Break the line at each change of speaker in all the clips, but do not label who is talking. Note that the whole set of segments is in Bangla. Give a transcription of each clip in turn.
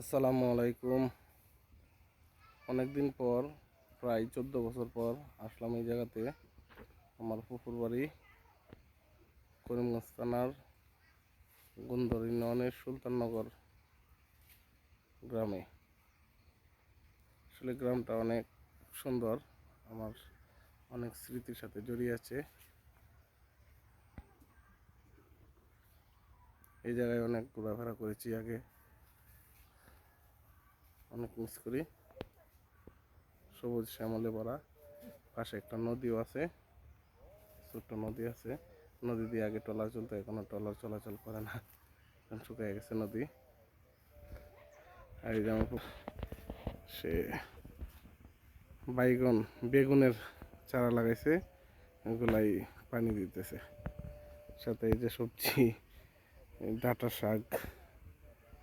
আসসালামু আলাইকুম। অনেকদিন পর, প্রায় চোদ্দ বছর পর আসলাম এই জায়গাতে। আমার পুকুর বাড়ি করিমগঞ্জ থানার গুন্দর ইউনিয়নের সুলতাননগর গ্রামে। আসলে গ্রামটা অনেক সুন্দর, আমার অনেক স্মৃতির সাথে জড়িয়ে আছে। এই জায়গায় অনেক ঘোরাফেরা করেছি আগে। অনেক মিস করি। সবুজ শ্যামলে ভরা। পাশে একটা নদীও আছে। ছোট্ট নদী আছে। নদী দিয়ে আগে ট্রলার চলতো, এখনও ট্রলার চলাচল করে না। এখন শুকিয়ে গেছে নদী। আর এই যে আমার সে বাইগন, বেগুনের চারা লাগাইছে। ওগুলাই পানি দিতেছে। সাথে এই যে সবজি ডাঁটা শাক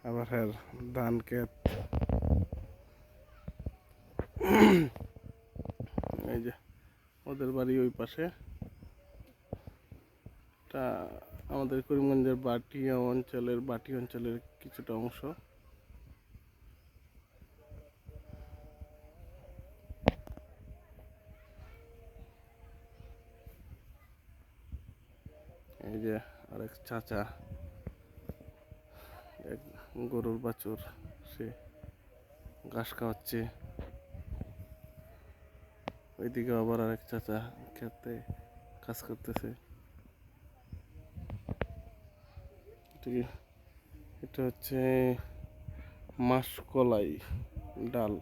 আবার ধান, ক্ষেত। এই যে, ওদের বাড়ি ওই পাশে। তা আমাদের করিমগঞ্জের বাটিয়া অঞ্চলের, বাটি অঞ্চলের কিছুটা অংশ। এই যে আরেক চাচা, এক গরুর বাছুর, সে ঘাস খাওয়াচ্ছে। ওইদিকে আবার আরেক চাচা খেতে কাজ করতেছে। এটা হচ্ছে মাসকলাই ডাল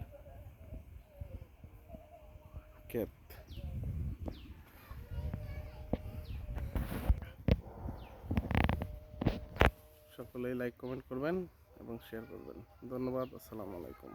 ক্ষেত সকলেই লাইক কমেন্ট করবেন এবং শেয়ার করবেন। ধন্যবাদ, আসসালামু আলাইকুম।